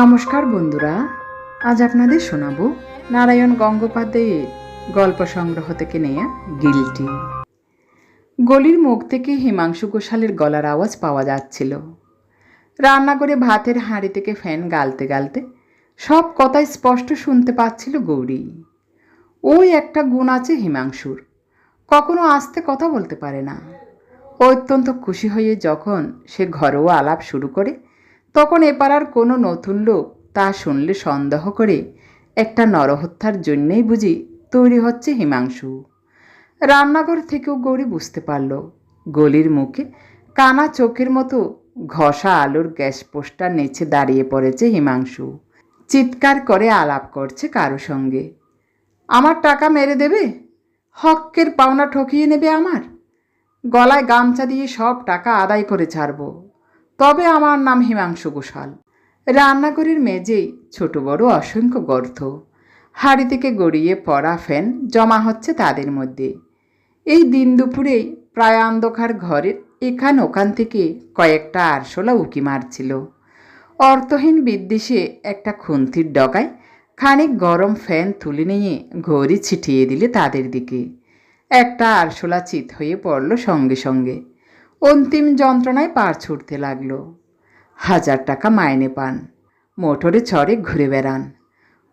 নমস্কার বন্ধুরা, আজ আপনাদের শোনাবো নারায়ণ গঙ্গোপাধ্যায়ের গল্প সংগ্রহ থেকে নেয়া গিলটি। গলির মুখ থেকে হিমাংশু ঘোষালের গলার আওয়াজ পাওয়া যাচ্ছিল। রান্না করে ভাতের হাঁড়ি থেকে ফ্যান গালতে গালতে সব কথাই স্পষ্ট শুনতে পাচ্ছিল গৌরী। ওই একটা গুণ আছে হিমাংশুর, কখনো আস্তে কথা বলতে পারে না। অত্যন্ত খুশি হয়ে যখন সে ঘরোয়া আলাপ শুরু করে তখন এপাড়ার কোনো নতুন লোক তা শুনলে সন্দেহ করে, একটা নরহত্যার জন্যেই বুঝি তৈরি হচ্ছে হিমাংশু। রান্নাঘর থেকেও গৌরী বুঝতে পারল, গলির মুখে কানা চোখের মতো ঘষা আলোর গ্যাস পোস্টার নিচে দাঁড়িয়ে পড়েছে হিমাংশু। চিৎকার করে আলাপ করছে কারও সঙ্গে। আমার টাকা মেরে দেবে? হকের পাওনা ঠকিয়ে নেবে আমার? গলায় গামছা দিয়ে সব টাকা আদায় করে ছাড়বো। তবে আমার নাম হিমাংশু ঘোষাল। রান্নাঘরের মেঝেই ছোট বড় অসংখ্য গর্ত। হাড়ি থেকে গড়িয়ে পড়া ফ্যান জমা হচ্ছে তাদের মধ্যে। এই দিন দুপুরেই প্রায় অন্ধকার ঘরের এখান ওখান থেকে কয়েকটা আরশোলা উকি মারছিল। অর্থহীন বিদ্বেষে একটা খুন্তির ডগায় খানিক গরম ফ্যান তুলে নিয়ে ঘড়ি ছিটিয়ে দিলে তাদের দিকে। একটা আরশোলা চিত হয়ে পড়ল সঙ্গে সঙ্গে। অন্তিম যন্ত্রণায় পার ছুটতে লাগল। হাজার টাকা মাইনে পান, মোটরে চড়ে ঘুরে বেড়ান।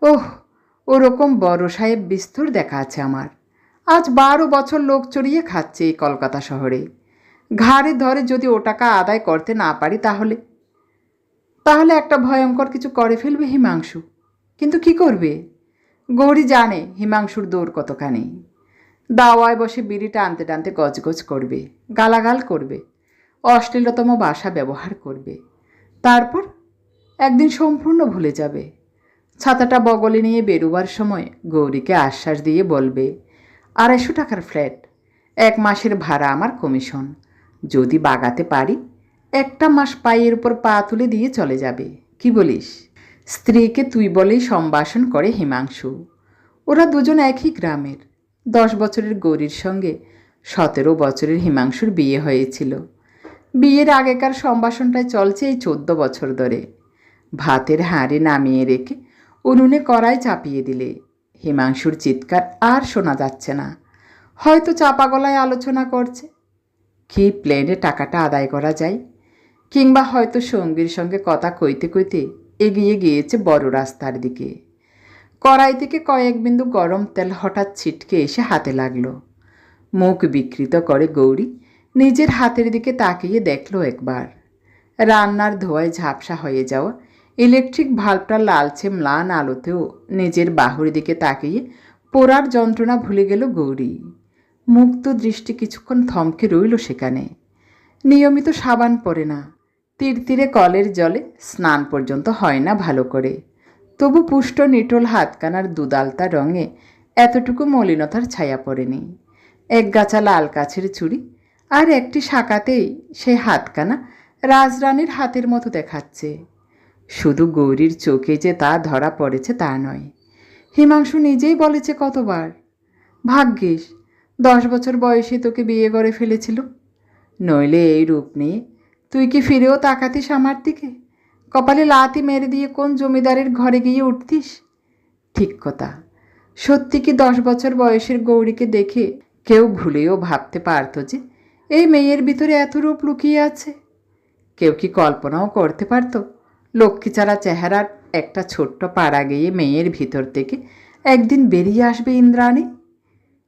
ওহ, ওরকম বড় সাহেব বিস্তর দেখা আছে আমার। আজ বারো বছর লোক চড়িয়ে খাচ্ছে এই কলকাতা শহরে। ঘাড়ে ধরে যদি ও টাকা আদায় করতে না পারি তাহলে? তাহলে একটা ভয়ঙ্কর কিছু করে ফেলবে হিমাংশু। কিন্তু কি করবে? গৌরী জানে হিমাংশুর দৌড় কতখানি। দাওয়ায় বসে বিড়ি টানতে টানতে গজগজ করবে, গালাগাল করবে, অশ্লীলতম ভাষা ব্যবহার করবে। তারপর একদিন সম্পূর্ণ ভুলে যাবে। ছাতাটা বগলে নিয়ে বেরোবার সময় গৌরীকে আশ্বাস দিয়ে বলবে, আড়াইশো টাকার ফ্ল্যাট, এক মাসের ভাড়া আমার কমিশন। যদি বাগাতে পারি, একটা মাস পায়ের উপর পা তুলে দিয়ে চলে যাবে। কি বলিস? স্ত্রীকে তুই বলেই সম্ভাষণ করে হিমাংশু। ওরা দুজন একই গ্রামের। দশ বছরের গৌরীর সঙ্গে সতেরো বছরের হিমাংশুর বিয়ে হয়েছিল। বিয়ের আগেকার সম্ভাষণটায় চলছে এই চোদ্দ বছর ধরে। ভাতের হাঁড়ি নামিয়ে রেখে উনুনে কড়াই চাপিয়ে দিলে হিমাংশুর চিৎকার আর শোনা যাচ্ছে না। হয়তো চাপা গলায় আলোচনা করছে। কি প্লেনে টাকাটা আদায় করা যায়? কিংবা হয়তো সঙ্গীর সঙ্গে কথা কইতে কইতে এগিয়ে গিয়েছে বড় রাস্তার দিকে। কড়াই থেকে কয়েক বিন্দু গরম তেল হঠাৎ ছিটকে এসে হাতে লাগল। মুখ বিকৃত করে গৌরী নিজের হাতের দিকে তাকিয়ে দেখল একবার। রান্নার ধোয়ায় ঝাপসা হয়ে যাওয়া ইলেকট্রিক ভাল্বটা লালচে ম্লান আলোতেও নিজের বাহুর দিকে তাকিয়ে পোড়ার যন্ত্রণা ভুলে গেল গৌরী। মুক্ত দৃষ্টি কিছুক্ষণ থমকে রইল সেখানে। নিয়মিত সাবান পরে না তীর তীরে কলের জলে স্নান পর্যন্ত হয় না ভালো করে। তবু পুষ্ট নিটোল হাতকানার দুদালতা রঙে এতটুকু মলিনতার ছায়া পড়েনি। এক গাছা লাল কাছের চুড়ি আর একটি শাখাতেই সেই হাতকানা রাজরানীর হাতের মতো দেখাচ্ছে। শুধু গৌরীর চোখে যে তা ধরা পড়েছে তা নয়, হিমাংশু নিজেই বলেছে কতবার, ভাগ্যিস, দশ বছর বয়সে তোকে বিয়ে করে ফেলেছিল। নইলে এই রূপ নিয়ে তুই কি ফিরেও তাকাতিস আমার দিকে? কপালে লাতি মেরে দিয়ে কোন জমিদারের ঘরে গিয়ে উঠতিস? ঠিক কথা। সত্যি কি দশ বছর বয়সের গৌরীকে দেখে কেউ ভুলেও ভাবতে পারত যে এই মেয়ের ভিতরে এত রূপ লুকিয়ে আছে? কেউ কি কল্পনাও করতে পারত? লক্ষ্মীচারা চেহারার একটা ছোট্ট পাড়া গিয়ে মেয়ের ভিতর থেকে একদিন বেরিয়ে আসবে ইন্দ্রাণী?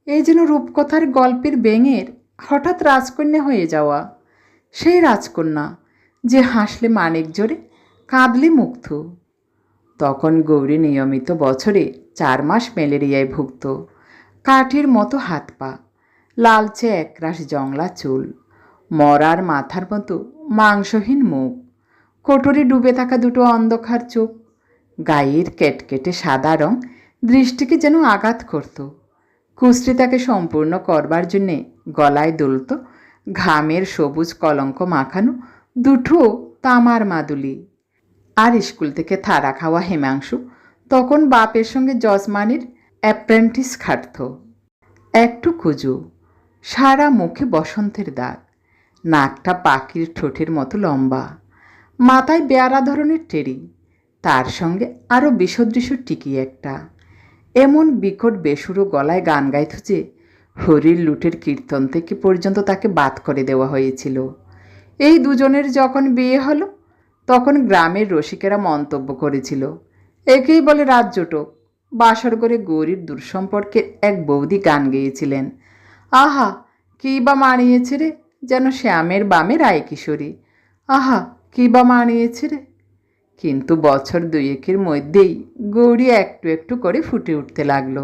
এই যেন রূপকথার গল্পের বেঙের হঠাৎ রাজকন্যা হয়ে যাওয়া। সেই রাজকন্যা যে হাসলে মানিক জোরে কাঁদলে মুগ্ধ। তখন গৌরী নিয়মিত বছরে চার মাস ম্যালেরিয়ায় ভুগত। কাঠের মতো হাত পা, লালচে একরাশ জংলা চুল, মরার মাথার মতো মাংসহীন মুখ, কোটরে ডুবে থাকা দুটো অন্ধকার চোখ, গায়ের কেটকেটে সাদা রং দৃষ্টিকে যেন আঘাত করত। কুশ্রী তাকে সম্পূর্ণ করবার জন্যে গলায় দুলত, ঘামের সবুজ কলঙ্ক মাখানো দুটো তামার মাদুলি। আর স্কুল থেকে থারা খাওয়া হেমাংশু, তখন বাপের সঙ্গে যজমানির অ্যাপ্রেন্টিস খাটত। একটু কুজু সারা মুখে বসন্তের দাগ। নাকটা পাখির ঠোঁটের মতো লম্বা। মাথায় বেয়ারা ধরনের টেরি, তার সঙ্গে আরও বিষদৃশ্য টিকি একটা। এমন বিকট বেসুরো গলায় গান গাইত যে, হরির লুটের কীর্তন থেকে পর্যন্ত তাকে বাদ করে দেওয়া হয়েছিল। এই দুজনের যখন বিয়ে হলো তখন গ্রামের রসিকেরা মন্তব্য করেছিল, একেই বলে রাজ্যটক বাসর করে গৌরীর দুঃসম্পর্কে এক বৌদি গান গেয়েছিলেন, আহা, কী বা মানিয়েছে রে যেন শ্যামের বামে রায় কিশোরী আহা, কী বা মানিয়েছে রে? কিন্তু বছর দুয়েকের মধ্যেই গৌরী একটু একটু করে ফুটে উঠতে লাগল।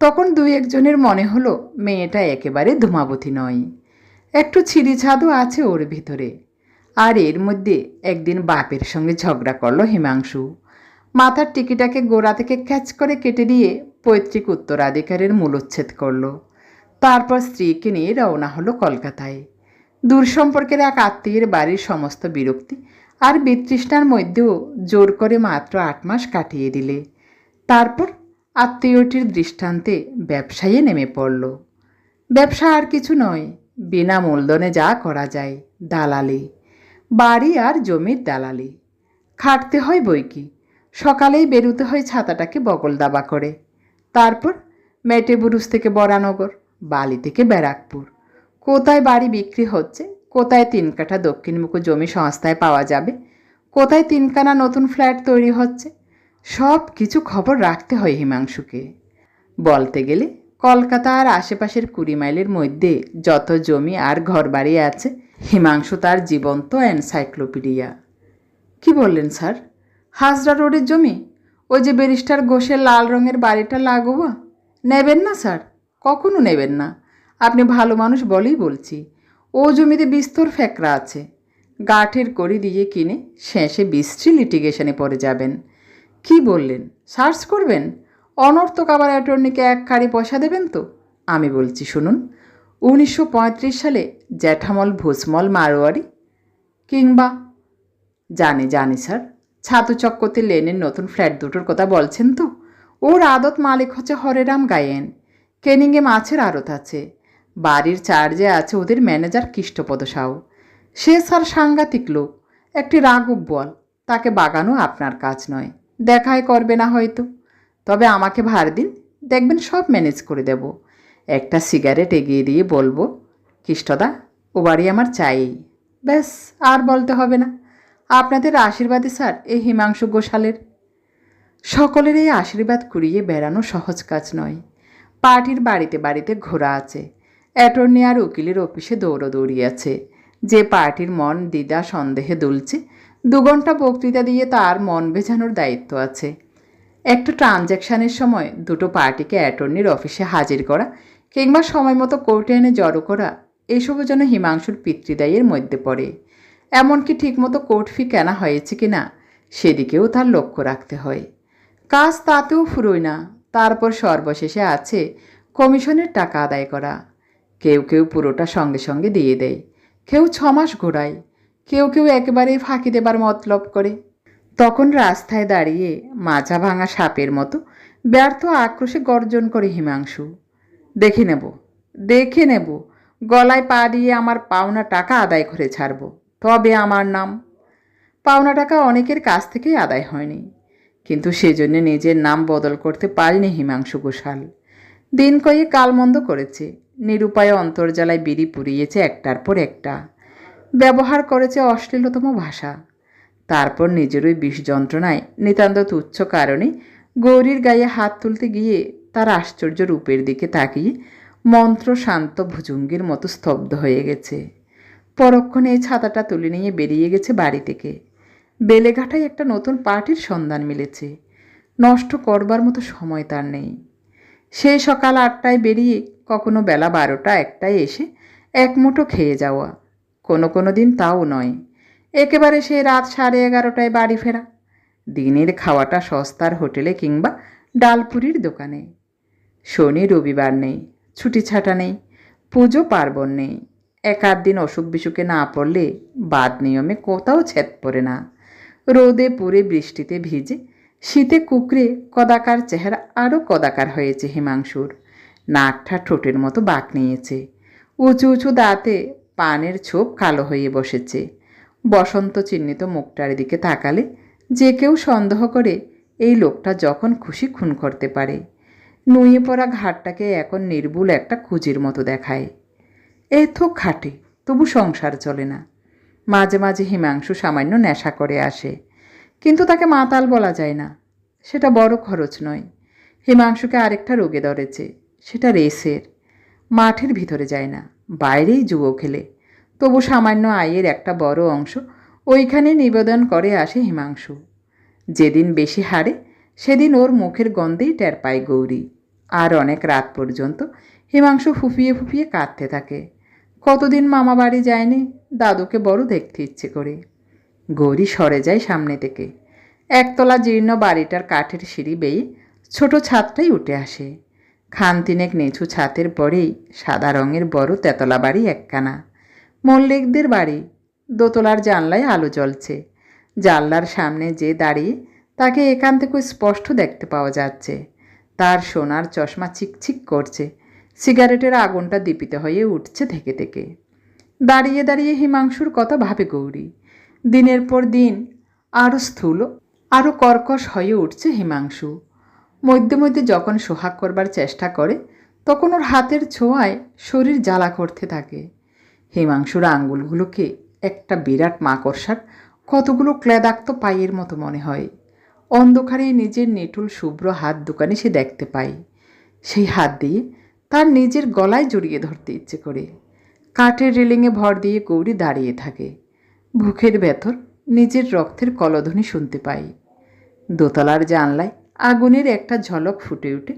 তখন দুই একজনের মনে হলো, মেয়েটা একেবারে ধূমাবতী নয়। একটু ছিঁড়ি ছাদও আছে ওর ভিতরে। আর এর মধ্যে একদিন বাপের সঙ্গে ঝগড়া করল হিমাংশু। মাথার টিকিটাকে গোড়া থেকে ক্যাচ করে কেটে দিয়ে পৈতৃক উত্তরাধিকারের মূলোচ্ছেদ করল। তারপর স্ত্রীকে নিয়ে রওনা হলো কলকাতায়। দূর সম্পর্কের এক আত্মীয়ের বাড়ির সমস্ত বিরক্তি আর বিতৃষ্ণার মধ্যেও জোর করে মাত্র আট মাস কাটিয়ে দিলে। তারপর আত্মীয়টির দৃষ্টান্তে ব্যবসায়ে নেমে পড়ল। ব্যবসা আর কিছু নয়, বিনা মূলধনে যা করা যায়, দালালি। বাড়ি আর জমির দালালি। খাটতে হয় বই কি সকালেই বেরোতে হয় ছাতাটাকে বগল দাবা করে। তারপর মেটেবুরুজ থেকে বরানগর, বালি থেকে ব্যারাকপুর। কোথায় বাড়ি বিক্রি হচ্ছে, কোথায় তিন কাঠা দক্ষিণমুখী জমি সংস্থায় পাওয়া যাবে, কোথায় তিনখানা নতুন ফ্ল্যাট তৈরি হচ্ছে, সব কিছু খবর রাখতে হয় হিমাংশুকে। বলতে গেলে কলকাতা আর আশেপাশের কুড়ি মাইলের মধ্যে যত জমি আর ঘরবাড়ি আছে হিমাংশু তার জীবন্ত এনসাইক্লোপিডিয়া। কি বললেন, স্যার? হাজরা রোডের জমি? ওই যে ব্যারিস্টার ঘোষের লাল রঙের বাড়িটা লাগোয়া? নেবেন না, স্যার? কখনো নেবেন না। আপনি ভালো মানুষ বলেই বলছি। ও জমিতে বিস্তর ফ্যাকরা আছে। গাঠের কড়ি দিয়ে কিনে শেষে বিশ্রী লিটিগেশনে পড়ে যাবেন। কি বললেন? সার্চ করবেন? অনর্থক আবার অ্যাটর্নিকে এক কারি পয়সা দেবেন তো? আমি বলছি, শুনুন। উনিশশো পঁয়ত্রিশ সালে জ্যাঠামল ভুসমল মারোয়ারি কিংবা জানি জানি স্যার ছাতু চক্কতে লেনের নতুন ফ্ল্যাট দুটোর কথা বলছেন তো? ওর আদত মালিক হচ্ছে হরেরাম গায়েন। কেনিংয়ে মাছের আড়ত আছে। বাড়ির চার্জে আছে ওদের ম্যানেজার কৃষ্ণপদ সাউ। সে স্যার সাংঘাতিক লোক, একটি রাঘব বল। তাকে বাগানো আপনার কাজ নয়, দেখাই করবে না হয়তো। তবে আমাকে ভার দিন, দেখবেন সব ম্যানেজ করে দেব। একটা সিগারেট এগিয়ে দিয়ে বলব কৃষ্ণদা ও বাড়ি আমার চাই। ব্যাস, আর বলতে হবে না। আপনাদের আশীর্বাদে, স্যার, এই হিমাংশু গোশালের। সকলের এই আশীর্বাদ কুড়িয়ে বেড়ানো সহজ কাজ নয়। পার্টির বাড়িতে বাড়িতে ঘোরা আছে। অ্যাটর্নি আর উকিলের অফিসে দৌড়দৌড়ি আছে। যে পার্টির মন দ্বিধা সন্দেহে দুলছে, দু ঘণ্টা বক্তৃতা দিয়ে তার মন ভেজানোর দায়িত্ব আছে। একটা ট্রানজ্যাকশানের সময় দুটো পার্টিকে অ্যাটর্নির অফিসে হাজির করা কিংবা সময় মতো কোর্টে এনে জড়ো করা, এসবও যেন হিমাংশুর পিতৃদায়ের মধ্যে পড়ে। এমনকি ঠিকমতো কোর্ট ফি কেনা হয়েছে কি না, সেদিকেও তার লক্ষ্য রাখতে হয়। কাজ তাতেও ফুরোয় না, তারপর সর্বশেষে আছে কমিশনের টাকা আদায় করা। কেউ কেউ পুরোটা সঙ্গে সঙ্গে দিয়ে দেয়, কেউ ছমাস ঘোরায়, কেউ কেউ একেবারেই ফাঁকি দেবার মতলব করে। তখন রাস্তায় দাঁড়িয়ে মাচা ভাঙা সাপের মতো ব্যর্থ আক্রোশে গর্জন করে হিমাংশু। দেখে নেব দেখে নেব। গলায় পা দিয়ে আমার পাওনা টাকা আদায় করে ছাড়ব। তবে আমার নাম। পাওনা টাকা অনেকের কাছ থেকেই আদায় হয়নি। কিন্তু সেজন্য নিজের নাম বদল করতে পারিনি হিমাংশু ঘোষাল। দিন কয়ে কালমন্দ করেছে। নিরুপায় অন্তর্জালায় বিড়ি পুড়িয়েছে একটার পর একটা। ব্যবহার করেছে অশ্লীলতম ভাষা। তারপর নিজের ওই বিষ যন্ত্রণায় নিতান্ত তুচ্ছ কারণে গৌরীর গায়ে হাত তুলতে গিয়ে তার আশ্চর্য রূপের দিকে তাকিয়ে মন্ত্র শান্ত ভুজুঙ্গির মতো স্তব্ধ হয়ে গেছে। পরক্ষণে এই ছাতাটা তুলে নিয়ে বেরিয়ে গেছে বাড়ি থেকে। বেলেঘাটায় একটা নতুন পার্টির সন্ধান মিলেছে। নষ্ট করবার মতো সময় তার নেই। সেই সকাল আটটায় বেরিয়ে কখনো বেলা বারোটা একটায় এসে এক মুঠো খেয়ে যাওয়া। কোনো কোনো দিন তাও নয়। একেবারে সে রাত সাড়ে এগারোটায় বাড়ি ফেরা। দিনের খাওয়াটা সস্তার হোটেলে কিংবা ডালপুরির দোকানে। শনি রবিবার নেই, ছুটি ছাটা নেই, পুজো পার্বণ নেই। এক আধ দিন অসুখ বিসুখে না পড়লে বাদ নিয়মে কোথাও ছেদ পড়ে না। রোদে পুরে বৃষ্টিতে ভিজে, শীতে কুকরে কদাকার চেহারা আরও কদাকার হয়েছে হিমাংশুর। নাকটা ঠোঁটের মতো বাঁক নিয়েছে। উঁচু উঁচু দাঁতে পানের ছোপ কালো হয়ে বসেছে। বসন্ত চিহ্নিত মুখটার দিকে তাকালে যে কেউ সন্দেহ করে, এই লোকটা যখন খুশি খুন করতে পারে। নুয়ে পড়া ঘাটটাকে এখন নির্ভুল একটা খুঁজির মতো দেখায়। এ তো খাটে, তবু সংসার চলে না। মাঝে মাঝে হিমাংশু সামান্য নেশা করে আসে। কিন্তু তাকে মাতাল বলা যায় না। সেটা বড় খরচ নয়। হিমাংশুকে আরেকটা রোগে ধরেছে, সেটা রেসের। মাঠের ভিতরে যায় না, বাইরেই যুবো খেলে। তবু সামান্য আয়ের একটা বড় অংশ ওইখানে নিবেদন করে আসে হিমাংশু। যেদিন বেশি হারে সেদিন ওর মুখের গন্ধেই টের পায় গৌরী। আর অনেক রাত পর্যন্ত হিমাংশু ফুফিয়ে ফুফিয়ে কাঁদতে থাকে। কতদিন মামা বাড়ি যায়নি? দাদুকে বড় দেখতে ইচ্ছে করে। গৌরী সরে যায় সামনে থেকে। একতলা জীর্ণ বাড়িটার কাঠের সিঁড়ি বেয়ে ছোট ছাদটাই উঠে আসে। খান তিনেক নিচু ছাতের পরেই সাদা রঙের বড় তেতলা বাড়ি একখানা। মল্লিকদের বাড়ি। দোতলার জানলায় আলো জ্বলছে। জানলার সামনে যে দাঁড়িয়ে তাকে এখান থেকে স্পষ্ট দেখতে পাওয়া যাচ্ছে। তার সোনার চশমা চিকচিক করছে। সিগারেটের আগুনটা দীপিত হয়ে উঠছে থেকে থেকে। দাঁড়িয়ে দাঁড়িয়ে হিমাংশুর কথা ভাবে গৌরী। দিনের পর দিন আরও স্থূল আরও কর্কশ হয়ে উঠছে হিমাংশু। মধ্যে মধ্যে যখন সোহাগ করবার চেষ্টা করে, তখন ওর হাতের ছোঁয়ায় শরীর জ্বালা করতে থাকে। হিমাংশুর আঙ্গুলগুলোকে একটা বিরাট মাকড়সার কতগুলো ক্লেদাক্ত পায়ের মতো মনে হয়। অন্ধকারে নিজের নেটুল শুভ্র হাত দোকানে সে দেখতে পায়। সেই হাত দিয়ে তার নিজের গলায় জড়িয়ে ধরতে ইচ্ছে করে। কাঠের রেলিংয়ে ভর দিয়ে গৌরী দাঁড়িয়ে থাকে। বুকের ভেতর নিজের রক্তের কলধ্বনি শুনতে পাই দোতলার জানলায় আগুনের একটা ঝলক ফুটে উঠে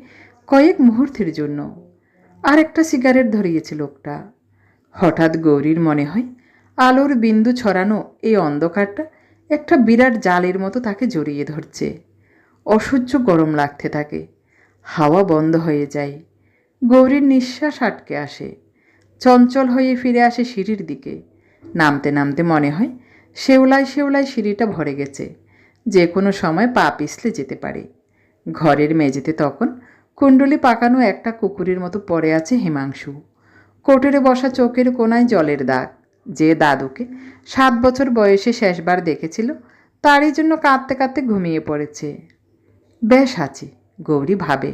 কয়েক মুহূর্তের জন্য। আর একটা সিগারেট ধরিয়েছে লোকটা। হঠাৎ গৌরীর মনে হয় আলোর বিন্দু ছড়ানো এই অন্ধকারটা একটা বিরাট জালের মতো তাকে জড়িয়ে ধরছে। অসহ্য গরম লাগতে থাকে। হাওয়া বন্ধ হয়ে যায়। গৌরীর নিঃশ্বাস আটকে আসে। চঞ্চল হয়ে ফিরে আসে সিঁড়ির দিকে। নামতে নামতে মনে হয় শেওলায় শেওলায় সিঁড়িটা ভরে গেছে। যে কোনো সময় পা পিছলে যেতে পারে। ঘরের মেঝেতে তখন কুণ্ডলি পাকানো একটা কুকুরের মতো পড়ে আছে হিমাংশু। কোটরে বসা চোখের কোনায় জলের দাগ। যে দাদুকে সাত বছর বয়সে শেষবার দেখেছিল, তারই জন্য কাঁদতে কাঁদতে ঘুমিয়ে পড়েছে। বেশ আছি, গৌরী ভাবে।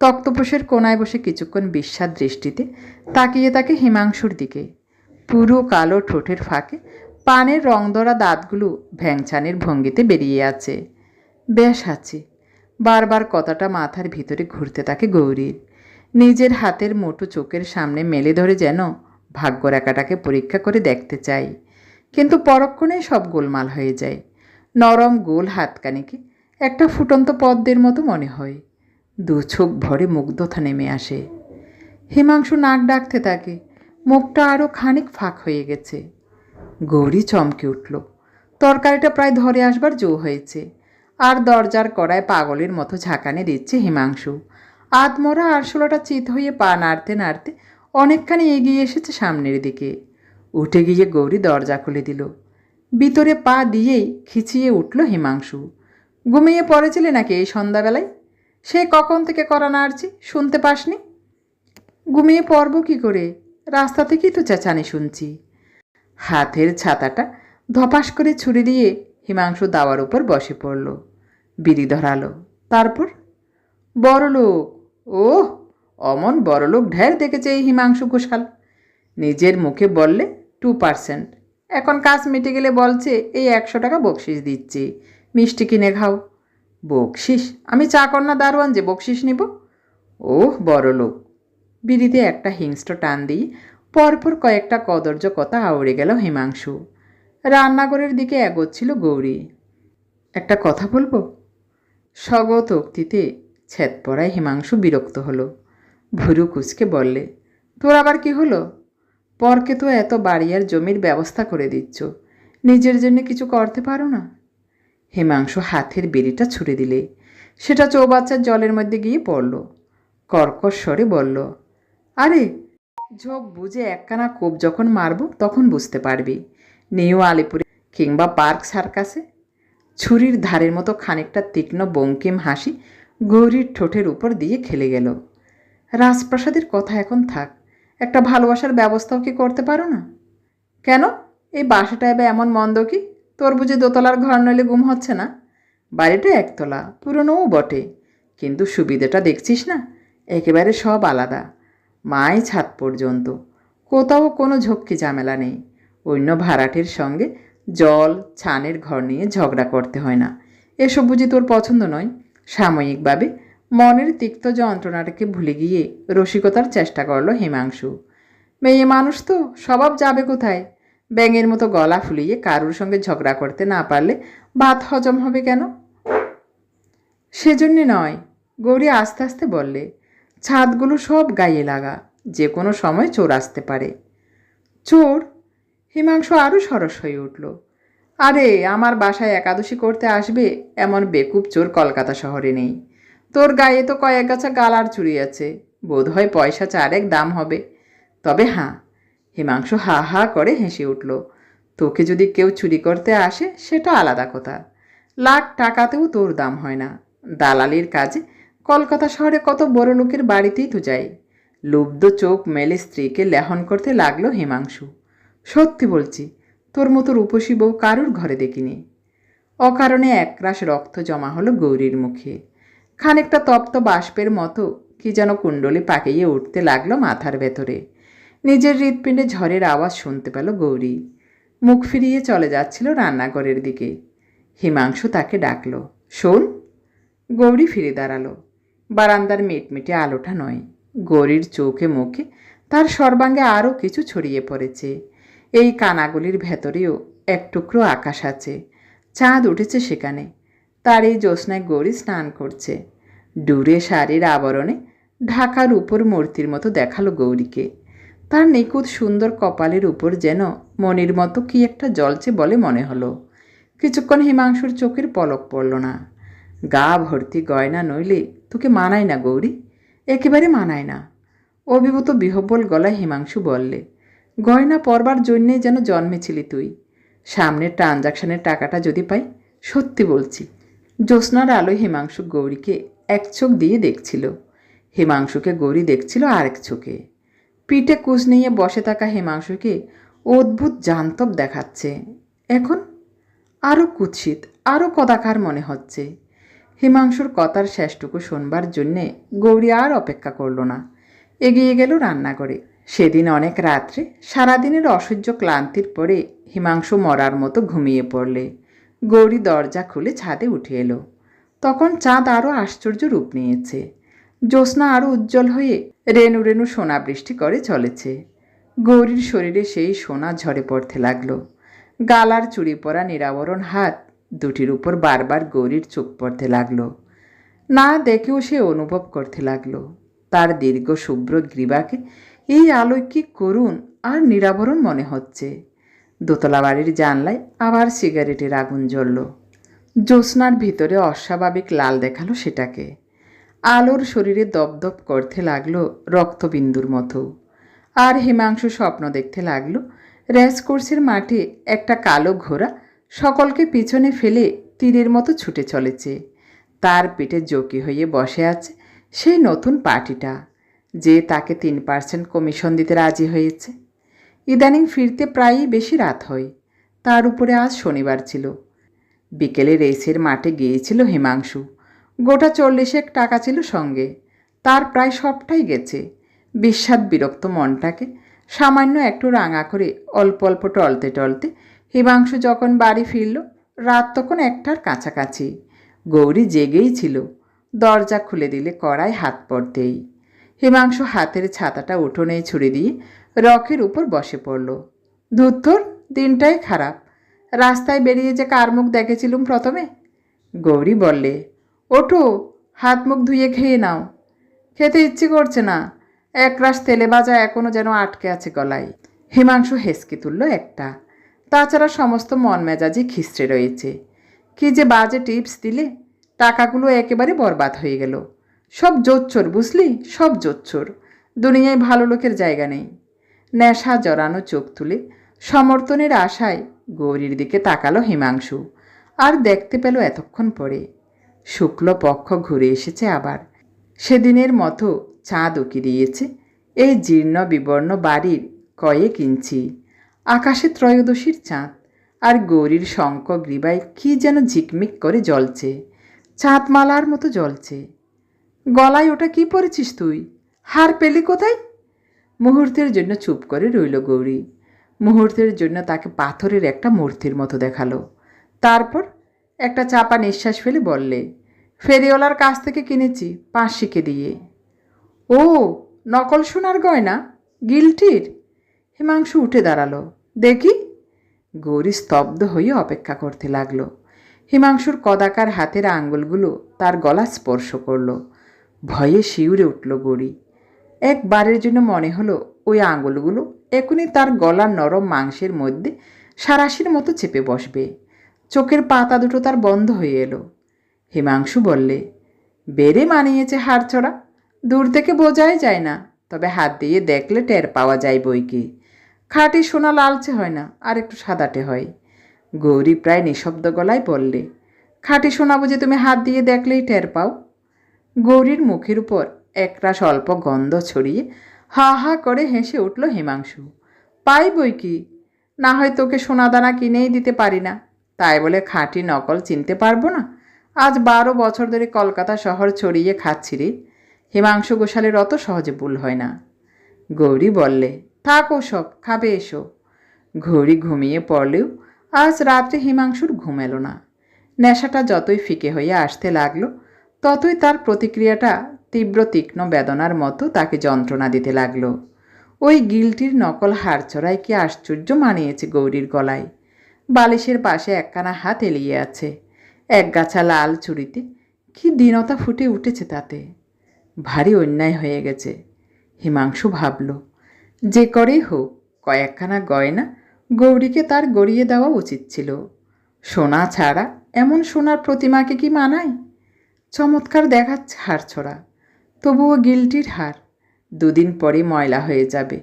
তক্তপোষের কোনায় বসে কিছুক্ষণ বিস্বাদ দৃষ্টিতে তাকিয়ে তাকে হিমাংশুর দিকে। পুরো কালো ঠোঁটের ফাঁকে পানের রংধরা দাঁতগুলো ভ্যাংছানের ভঙ্গিতে বেরিয়ে আছে। বেশ আছি, বারবার কথাটা মাথার ভিতরে ঘুরতে থাকে গৌরীর। নিজের হাতের মোটো চোখের সামনে মেলে ধরে যেন ভাগ্যরেখাটাকে পরীক্ষা করে দেখতে চাই। কিন্তু পরক্ষণেই সব গোলমাল হয়ে যায়। নরম গোল হাতকানিকে একটা ফুটন্ত পদ্মের মতো মনে হয়। দু চোখ ভরে মুগ্ধতা নেমে আসে। হিমাংশু নাক ডাকতে থাকে। মুখটা আরও খানিক ফাঁক হয়ে গেছে। গৌরী চমকে উঠল। তরকারিটা প্রায় ধরে আসবার জো হয়েছে। আর দরজার কড়ায় পাগলের মতো ঝাঁকানি দিচ্ছে হিমাংশু। আধমরা আরশোলাটা চিত হয়ে পা নাড়তে নাড়তে অনেকখানি এগিয়ে এসেছে সামনের দিকে। উঠে গিয়ে গৌরী দরজা খুলে দিল। ভিতরে পা দিয়েই খিচিয়ে উঠল হিমাংশু। ঘুমিয়ে পড়েছিলে নাকি এই সন্ধ্যাবেলায়? সে কখন থেকে করা নাড়ছি, শুনতে পাসনি? ঘুমিয়ে পড়ব কি করে? রাস্তা থেকেই তো চেঁচানি শুনছি। হাতের ছাতাটা ধপাস করে ছুরি দিয়ে হিমাংশু দাওয়ার উপর বসে পড়ল। বিড়ি ধরালো। তারপর? বড়লোক, ওহ! অমন বড়লোক ঢের দেখেছে এই হিমাংশু ঘোষাল। নিজের মুখে বললে, টু পার্সেন্ট। এখন কাজ মিটে গেলে বলছে, এই একশো টাকা বকশিস দিচ্ছি। মিষ্টি কিনে খাও। বকশিস আমি চা কন্যা দারোয়ান যে বকশিস নিব? ওহ, বড়লোক। বিড়িতে একটা হিংস্র টান দিয়ে পরপর কয়েকটা কদর্য কথা আউড়ে গেল হিমাংশু। রান্নাঘরের দিকে এগোচ্ছিল গৌরী। একটা কথা বলব? স্বগত উক্তিতে ছেদ পড়ায় হিমাংশু বিরক্ত হলো। ভুরু কুচকে বললে, তোর আবার কি হলো? পরকে তো এত বাড়ি আর জমির ব্যবস্থা করে দিচ্ছ। নিজের জন্য কিছু করতে পারো না? হিমাংশু হাতের বেরিটা ছুড়ে দিলে। সেটা চৌবাচ্চার জলের মধ্যে গিয়ে পড়ল। কর্কশ স্বরে বলল, আরে, ঝোপ বুঝে একখানা কোপ যখন মারব তখন বুঝতে পারবি। নিউ আলিপুরে কিংবা পার্ক সার্কাসে? ছুরির ধারের মতো খানিকটা তীক্ষ্ণ বঙ্কিম হাসি গৌরীর ঠোঁটের উপর দিয়ে খেলে গেল। রাজপ্রাসাদের কথা এখন থাক। একটা ভালোবাসার ব্যবস্থাও কি করতে পারো না? কেন? এই বাসাটা এবার এমন মন্দ কি? তোর বুঝি দোতলার ঘর নইলে গুম হচ্ছে না? বাড়িটা একতলা, পুরনোও বটে। কিন্তু সুবিধাটা দেখছিস না? একেবারে সব আলাদা। মাই ছাদ পর্যন্ত। কোথাও কোনো ঝক্কি ঝামেলা নেই। অন্য ভাড়াটের সঙ্গে জল, ছানের ঘর নিয়ে ঝগড়া করতে হয় না। এসব বুঝি তোর পছন্দ নয়? সাময়িকভাবে মনের তিক্ত যন্ত্রণাটাকে ভুলে গিয়ে রসিকতার চেষ্টা করল হিমাংশু। মেয়ে মানুষ তো, স্বভাব যাবে কোথায়? ব্যাঙের মতো গলা ফুলিয়ে কারুর সঙ্গে ঝগড়া করতে না পারলে ভাত হজম হবে কেন? সেজন্যে নয়, গৌরী আস্তে আস্তে বললে, ছাদগুলো সব গায়ে লাগা, যে কোনো সময় চোর আসতে পারে। চোর? হিমাংশু আরও সরস হয়ে উঠল। আরে, আমার বাসায় একাদশী করতে আসবে এমন বেকুব চোর কলকাতা শহরে নেই। তোর গায়ে তো কয়েক গাছা গালার চুরি আছে। বোধহয় পয়সা চারেক দাম হবে। তবে হাঁ, হিমাংশু হা হা করে হেসে উঠল। তোকে যদি কেউ চুরি করতে আসে, সেটা আলাদা কথা। লাখ টাকাতেও তোর দাম হয় না। দালালির কাজে কলকাতা শহরে কত বড় লোকের বাড়িতেই তো যাই। লুব্ধ চোখ মেলে স্ত্রীকে লেহন করতে লাগল হিমাংশু। সত্যি বলছি, তোর মতো রূপসী বউ কারুর ঘরে দেখিনি। অকারণে একরাশ রক্ত জমা হলো গৌরীর মুখে। খানিকটা তপ্ত বাষ্পের মতো কি যেন কুণ্ডলি পাকিয়ে উঠতে লাগল মাথার ভেতরে। নিজের হৃৎপিণ্ডে ঝড়ের আওয়াজ শুনতে পেল গৌরী। মুখ ফিরিয়ে চলে যাচ্ছিল রান্নাঘরের দিকে। হিমাংশু তাকে ডাকল, শোন। গৌরী ফিরে দাঁড়াল। বারান্দার মিটমিটে আলোটা নয়, গৌরীর চোখে মুখে তার সর্বাঙ্গে আরও কিছু ছড়িয়ে পড়েছে। এই কানাগুলির ভেতরেও এক টুকরো আকাশ আছে। চাঁদ উঠেছে সেখানে। তার এই জ্যোৎস্নায় গৌরী স্নান করছে। ডুরে শাড়ির আবরণে ঢাকার উপর মূর্তির মতো দেখাল গৌরীকে। তার নিখুঁত সুন্দর কপালের উপর যেন মনির মতো কি একটা জলছে বলে মনে হলো। কিছুক্ষণ হিমাংশুর চোখের পলক পড়ল না। গা ভর্তি গয়না নইলে তোকে মানায় না গৌরী, একেবারে মানায় না। অভিভূত বিহব্বল গলায় হিমাংশু বললে, গয়না পরবার জন্যে যেন জন্মেছিলি তুই। সামনের ট্রানজাকশানের টাকাটা যদি পাই, সত্যি বলছি। জ্যোৎস্নার আলোয় হিমাংশু গৌরীকে এক চোখ দিয়ে দেখছিল। হিমাংশুকে গৌরী দেখছিল আরেক চোখে। পিঠে কুচ নিয়ে বসে থাকা হিমাংশুকে অদ্ভুত জান্তব দেখাচ্ছে। এখন আরও কুৎসিত আরও কদাকার মনে হচ্ছে। হিমাংশুর কথার শেষটুকু শোনবার জন্যে গৌরী আর অপেক্ষা করল না। এগিয়ে গেল রান্নাঘরে। সেদিন অনেক রাত্রে সারাদিনের অসহ্য ক্লান্তির পরে হিমাংশু মরার মতো ঘুমিয়ে পড়লে। গৌরী দরজা খুলে ছাদে উঠে এলো। তখন চাঁদ আরও আশ্চর্য রূপ নিয়েছে। জ্যোৎস্না আরও উজ্জ্বল হয়ে রেণু রেণু সোনা বৃষ্টি করে চলেছে। গৌরীর শরীরে সেই সোনা ঝরে পড়তে লাগল। গালার চুরি পরা নিরাবরণ হাত দুটির উপর বারবার গৌরীর চোখ পড়তে লাগল। না দেখেও সে অনুভব করতে লাগল। তার দীর্ঘ, শুভ্র গ্রীবাকে এই আলোয় কি করুন আর নিরাবরণ মনে হচ্ছে। দোতলা বাড়ির জানলায় আবার সিগারেটের আগুন জ্বলল। জ্যোৎস্নার ভিতরে অস্বাভাবিক লাল দেখাল সেটাকে। আলোর শরীরে দপদপ করতে লাগল রক্তবিন্দুর মতো। আর হিমাংশু স্বপ্ন দেখতে লাগল রেসকোর্সের মাঠে একটা কালো ঘোড়া সকলকে পিছনে ফেলে তীরের মতো ছুটে চলেছে। তার পেটে জকি হয়ে বসে আছে সেই নতুন পার্টিটা, যে তাকে তিন পার্সেন্ট কমিশন দিতে রাজি হয়েছে। ইদানিং ফিরতে প্রায়ই বেশি রাত হয়। তার উপরে আজ শনিবার ছিল। বিকেলে রেসের মাঠে গিয়েছিল হিমাংশু। গোটা চল্লিশেক টাকা ছিল সঙ্গে। তার প্রায় সবটাই গেছে। বিস্বাদ বিরক্ত মনটাকে সামান্য একটু রাঙা করে অল্প অল্প টলতে টলতে হিমাংশু যখন বাড়ি ফিরল, রাত তখন একটার কাছাকাছি। গৌরী জেগেই ছিল। দরজা খুলে দিলে কড়ায় হাত পড়তেই হিমাংশু হাতের ছাতাটা উঠোনে ছুড়ে দিয়ে রকের উপর বসে পড়ল। ধুত্তর দিনটাই খারাপ। রাস্তায় বেরিয়ে যে কার মুখ দেখেছিলুম প্রথমে? গৌরী বললে, ওঠো, হাত মুখ ধুয়ে খেয়ে নাও। খেতে ইচ্ছে করছে না। এক রাস তেলে বাজা এখনও যেন আটকে আছে গলায়। হিমাংশু হেসকে তুলল একটা। তাছাড়া সমস্ত মন মেজাজি খিস্ত্রে রয়েছে। কি যে বাজে টিপস দিলে। টাকাগুলো একেবারে বরবাদ হয়ে গেল। সব জোচ্চোর বুঝলি? সব জোচ্চোর দুনিয়ায় ভালো লোকের জায়গা নেই। নেশা জড়ানো চোখ তুলে সমর্থনের আশায় গৌরীর দিকে তাকালো হিমাংশু। আর দেখতে পেল এতক্ষণ পরে। শুক্ল পক্ষ ঘুরে এসেছে আবার। সেদিনের মতো চাঁদ উকি দিয়েছে এই জীর্ণ বিবর্ণ বাড়ির কয়েক ইঞ্চি। আকাশে ত্রয়োদশীর চাঁদ আর গৌরীর শঙ্খ গ্রীবায় কি যেন ঝিকমিক করে জ্বলছে। চাঁদমালার মতো জ্বলছে। গলায় ওটা কি পরেছিস তুই? হার পেলি কোথায়? মুহূর্তের জন্য চুপ করে রইল গৌরী। মুহূর্তের জন্য তাকে পাথরের একটা মূর্তির মতো দেখাল। তারপর একটা চাপা নিঃশ্বাস ফেলে বললে, ফেরিওয়ালার কাছ থেকে কিনেছি, পাঁচশিকে দিয়ে। ও, নকল সোনার গয়না? গিলটির? হিমাংশু উঠে দাঁড়াল। দেখি। গৌরী স্তব্ধ হয়ে অপেক্ষা করতে লাগল। হিমাংশুর কদাকার হাতের আঙ্গুলগুলো তার গলা স্পর্শ করল। ভয়ে শিউরে উঠল গৌরী। একবারের জন্য মনে হলো ওই আঙুলগুলো এখনই তার গলার নরম মাংসের মধ্যে সারাশির মতো চেপে বসবে। চোখের পাতা দুটো তার বন্ধ হয়ে এলো। হিমাংশু বললে, বেড়ে মানিয়েছে হাড়ছড়া। দূর থেকে বোঝাই যায় না, তবে হাত দিয়ে দেখলে টের পাওয়া যায় বইকে খাঁটি সোনা লালচে হয় না, আর একটু সাদাটে হয়। গৌরী প্রায় নিঃশব্দ গলায় বললে, খাঁটি সোনা বুঝে তুমি হাত দিয়ে দেখলেই টের পাও? গৌরীর মুখের উপর একরাশ অল্প গন্ধ ছড়িয়ে হা হা করে হেসে উঠল হিমাংশু। পাই বই কি? না হয় তোকে সোনাদানা কিনেই দিতে পারি না। তাই বলে খাঁটি নকল চিনতে পারব না? আজ বারো বছর ধরে কলকাতা শহর ছড়িয়ে খাচ্ছি রে। হিমাংশু গোশালের অত সহজে ভুল হয় না। গৌরী বললে, থাক সব খাবে এসো। ঘড়ি ঘুমিয়ে পড়লেও আজ রাত্রে হিমাংশুর ঘুম এলো না। নেশাটা যতই ফিকে হয়ে আসতে লাগল, ততই তার প্রতিক্রিয়াটা তীব্র তীক্ষ্ণ বেদনার মতো তাকে যন্ত্রণা দিতে লাগল। ওই গিলটির নকল হাড় চড়াই কি আশ্চর্য মানিয়েছে গৌরীর গলায়। বালিশের পাশে একখানা হাত এলিয়ে আছে। এক গাছা লাল চুড়িতে কি দীনতা ফুটে উঠেছে তাতে। ভারী অন্যায় হয়ে গেছে। হিমাংশু ভাবল, যে করেই হোক, কয়েকখানা গয়না গৌরীকে তার গড়িয়ে দেওয়া উচিত ছিল। সোনা ছাড়া এমন সোনার প্রতিমাকে কি মানায়? চমৎকার দেখাচ্ছে হার ছড়া। তবুও গিলটির হার দুদিন পরই ময়লা হয়ে যাবে,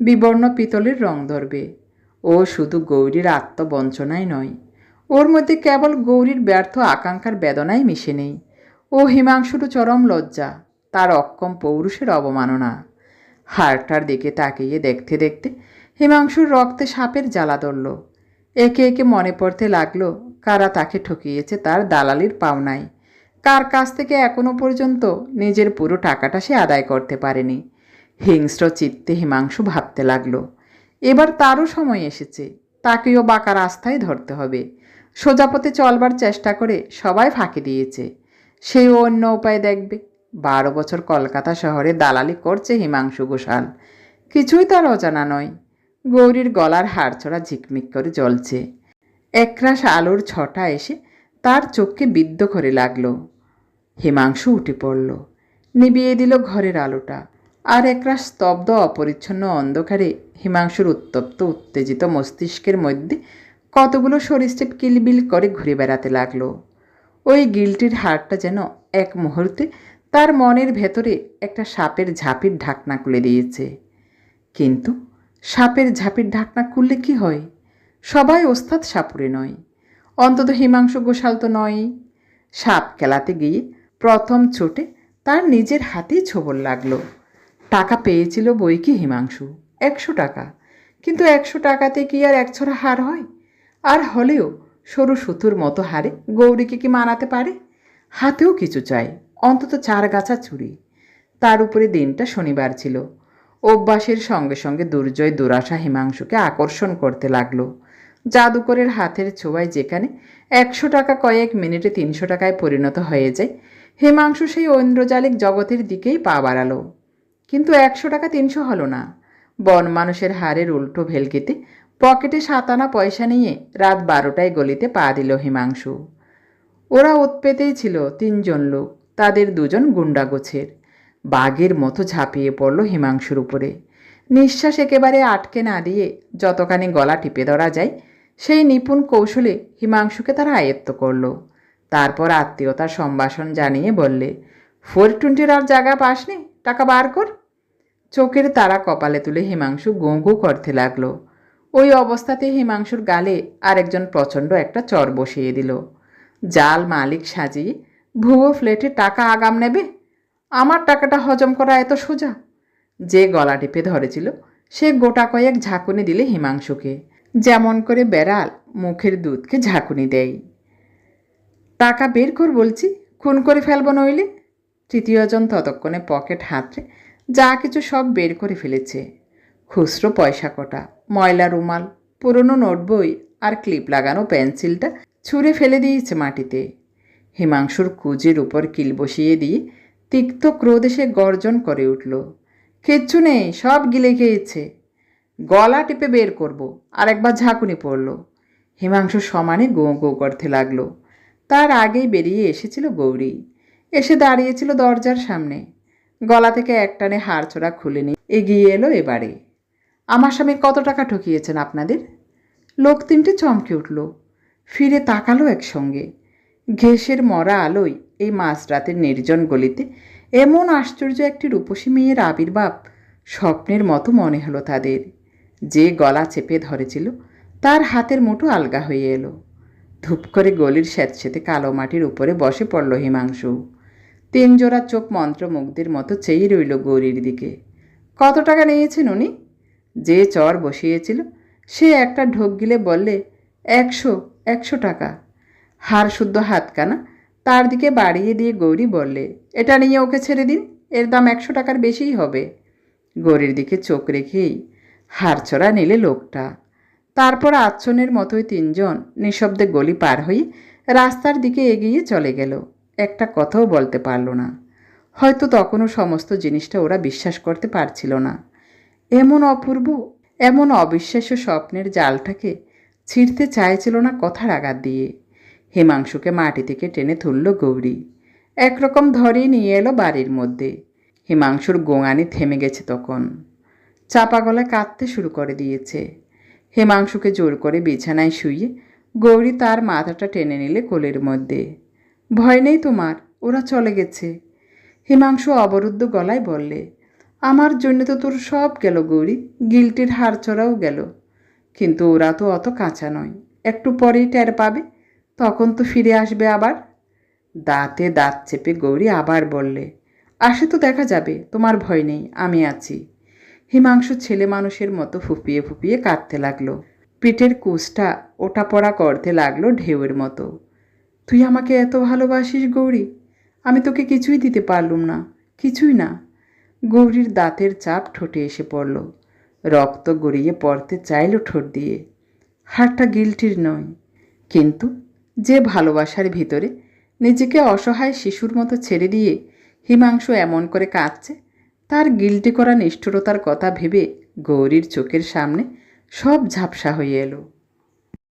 বিবর্ণ পিতলের রং ধরবে। ও শুধু গৌরীর আত্মবঞ্চনাই নয়, ওর মধ্যে কেবল গৌরীর ব্যর্থ আকাঙ্ক্ষার বেদনাই মিশে নেই। ও হিমাংশুরও চরম লজ্জা, তার অক্ষম পৌরুষের অবমাননা। হাড়টার দিকে তাকিয়ে দেখতে দেখতে হিমাংশুর রক্তে সাপের জ্বালা ধরল। একে একে মনে পড়তে লাগল, কারা তাকে ঠকিয়েছে তার দালালির পাওনায়। কার কাছ থেকে এখনও পর্যন্ত নিজের পুরো টাকাটা সে আদায় করতে পারেনি। হিংস্র চিত্তে হিমাংশু ভাবতে লাগল। এবার তারও সময় এসেছে, তাকেও বাঁকা রাস্তায় ধরতে হবে। সোজাপথে চলবার চেষ্টা করে সবাই ফাঁকি দিয়েছে। সেও অন্য উপায় দেখবে। বারো বছর কলকাতা শহরে দালালি করছে হিমাংশু ঘোষাল। কিছুই তার অজানা নয়। গৌরীর গলার হাড়ছড়া ঝিকমিক করে জ্বলছে। একরাশ আলোর ছটা এসে তার চোখকে বিদ্ধ করে লাগল। হিমাংশু উঠে পড়ল। নিবিয়ে দিল ঘরের আলোটা। আর একরাশ স্তব্ধ, অপরিচ্ছন্ন অন্ধকারে হিমাংশুর উত্তপ্ত, উত্তেজিত মস্তিষ্কের মধ্যে কতগুলো সরিষ্টেপ কিলবিল করে ঘুরে বেড়াতে লাগল। ওই গিলটির হাড়টা যেন এক মুহূর্তে তার মনের ভেতরে একটা সাপের ঝাঁপির ঢাকনা খুলে দিয়েছে। কিন্তু সাপের ঝাঁপির ঢাকনা খুললে কি হয়? সবাই ওস্তাদ সাপুরে নয়। অন্তত হিমাংশু গোশাল তো নয়ই। সাপ খেলাতে গিয়ে প্রথম ছোটে তার নিজের হাতেই ছোবল লাগল। টাকা পেয়েছিল বই কি হিমাংশু? একশো টাকা। কিন্তু একশো টাকাতে কি আর একছড়া হার হয়? আর হলেও সরু সুতুর মতো হারে গৌরীকে কি মানাতে পারে? হাতেও কিছু চাই, অন্তত চার গাছা চুরি। তার উপরে দিনটা শনিবার ছিল। অভ্যাসের সঙ্গে সঙ্গে দুর্জয়, দুরাশা হিমাংশুকে আকর্ষণ করতে লাগল। জাদুকরের হাতের ছোঁয়ায় যেখানে একশো টাকা কয়েক মিনিটে তিনশো টাকায় পরিণত হয়ে যায় হিমাংশু সেই ঐন্দ্রজালিক জগতের দিকেই পা বাড়ালো। কিন্তু একশো টাকা তিনশো হলো না। বন মানুষের হারের উল্টো ভেলকিতে পকেটে সাতানা পয়সা নিয়ে রাত বারোটায় গলিতে পা দিল হিমাংশু। ওরা উৎপেতেই ছিল তিনজন লোক, তাদের দুজন গুন্ডা গোছের বাঘের মতো ঝাঁপিয়ে পড়ল হিমাংশুর উপরে। নিঃশ্বাস একেবারে আটকে না দিয়ে যতখানি গলা টিপে ধরা যায়, সেই নিপুণ কৌশলে হিমাংশুকে তারা আয়ত্ত করল। তারপর আত্মীয়তার সম্ভাষণ জানিয়ে বললে ফোর টোয়েন্টির আর জায়গা পাসনি? টাকা বার কর। চোখের তারা কপালে তুলে হিমাংশু গোঁ গোঁ করতে লাগল। ওই অবস্থাতে হিমাংশুর গালে আরেকজন প্রচণ্ড একটা চর বসিয়ে দিল। জাল মালিক সাজিয়ে ভুয়ো ফ্লেটে টাকা আগাম নেবে? আমার টাকাটা হজম করা এত সোজা? যে গলা টিপে ধরেছিল, সে গোটা কয়েক ঝাঁকুনি দিলে হিমাংশুকে। যেমন করে বেড়াল মুখের দুধকে ঝাঁকুনি দেয়। টাকা বের কর বলছি, খুন করে ফেলব নইলে? তৃতীয়জন ততক্ষণে পকেট হাতড়ে যা কিছু সব বের করে ফেলেছে। খুচরো পয়সা কটা, ময়লা রুমাল, পুরনো নোটবই আর ক্লিপ লাগানো পেন্সিলটা ছুঁড়ে ফেলে দিয়েছে মাটিতে। হিমাংশুর কুজির উপর কিল বসিয়ে দিয়ে তিক্ত ক্রোধে সে গর্জন করে উঠল, কিচ্ছু নেই, সব গিলে খেয়েছে। গলা টিপে বের করব। আর একবার ঝাঁকুনি পড়ল। হিমাংশু সমানে গো গো করতে লাগল। তার আগেই বেরিয়ে এসেছিল গৌরী। এসে দাঁড়িয়েছিল দরজার সামনে। গলা থেকে একটানে হাড়চোড়া খুলে নিয়ে এগিয়ে এলো এবারে। আমার স্বামীর কত টাকা ঠকিয়েছেন আপনাদের? লোক তিনটে চমকে উঠল। ফিরে তাকালো একসঙ্গে। ঘেসের মরা আলোয় এই মাঝরাতের নির্জন গলিতে এমন আশ্চর্য একটি রূপসী মেয়ের আবির্ভাব স্বপ্নের মতো মনে হলো তাদের। যে গলা চেপে ধরেছিল, তার হাতের মুঠো আলগা হয়ে এলো। ধূপ করে গলির স্যাঁতস্যাঁতে কালো মাটির উপরে বসে পড়ল হিমাংশু। তিন জোড়া চোখ মন্ত্রমুগ্ধের মতো চেয়ে রইল গৌরীর দিকে। কত টাকা নিয়েছেন উনি? যে চর বসিয়েছিল, সে একটা ঢোক গিলে বললে, একশো একশো টাকা। হার শুদ্ধ হাতকানা তার দিকে বাড়িয়ে দিয়ে গৌরী বললে, এটা নিয়ে ওকে ছেড়ে দিন, এর দাম একশো টাকার বেশিই হবে। গৌরীর দিকে চোখ রেখেই হাড়চড়া নিলে লোকটা। তারপর আচ্ছনের মতোই তিনজন নিঃশব্দে গলি পার হয়ে রাস্তার দিকে এগিয়ে চলে গেল। একটা কথাও বলতে পারল না। হয়তো তখনও সমস্ত জিনিসটা ওরা বিশ্বাস করতে পারছিল না। এমন অপূর্ব, এমন অবিশ্বাস্য স্বপ্নের জালটাকে ছিঁড়তে চাইছিল না কথার আঘাত দিয়ে। হিমাংশুকে মাটি থেকে টেনে তুলল গৌরী। একরকম ধরেই নিয়ে এলো বাড়ির মধ্যে। হিমাংশুর গোঙানি থেমে গেছে তখন। চাপা গলায় কাঁদতে শুরু করে দিয়েছে। হিমাংশুকে জোর করে বিছানায় শুইয়ে গৌরী তার মাথাটা টেনে নিলে কোলের মধ্যে। ভয় নেই তোমার, ওরা চলে গেছে। হিমাংশু অবরুদ্ধ গলায় বললে, আমার জন্য তো তোর সব গেল গৌরী, গিলটির হাড় চড়াও গেল। কিন্তু ওরা তো অত কাঁচা নয়, একটু পরেই টের পাবে, তখন তো ফিরে আসবে আবার। দাঁতে দাঁত চেপে গৌরী আবার বললে, আসে তো দেখা যাবে, তোমার ভয় নেই, আমি আছি। হিমাংশু ছেলে মানুষের মতো ফুপিয়ে ফুপিয়ে কাঁদতে লাগল। পেটের কোষটা ওটা পড়া করতে লাগল ঢেউয়ের মতো। তুই আমাকে এত ভালোবাসিস গৌরী? আমি তোকে কিছুই দিতে পারলুম না, কিছুই না। গৌরীর দাঁতের চাপ ঠোঁটে এসে পড়ল। রক্ত গড়িয়ে পড়তে চাইল ঠোঁট দিয়ে। হাড়টা গিলটির নয় কিন্তু যে ভালোবাসার ভিতরে নিজেকে অসহায় শিশুর মতো ছেড়ে দিয়ে হিমাংশু এমন করে কাঁদছে তার গিলটি করা নিষ্ঠুরতার কথা ভেবে গৌরীর চোখের সামনে সব ঝাপসা হয়ে এলো।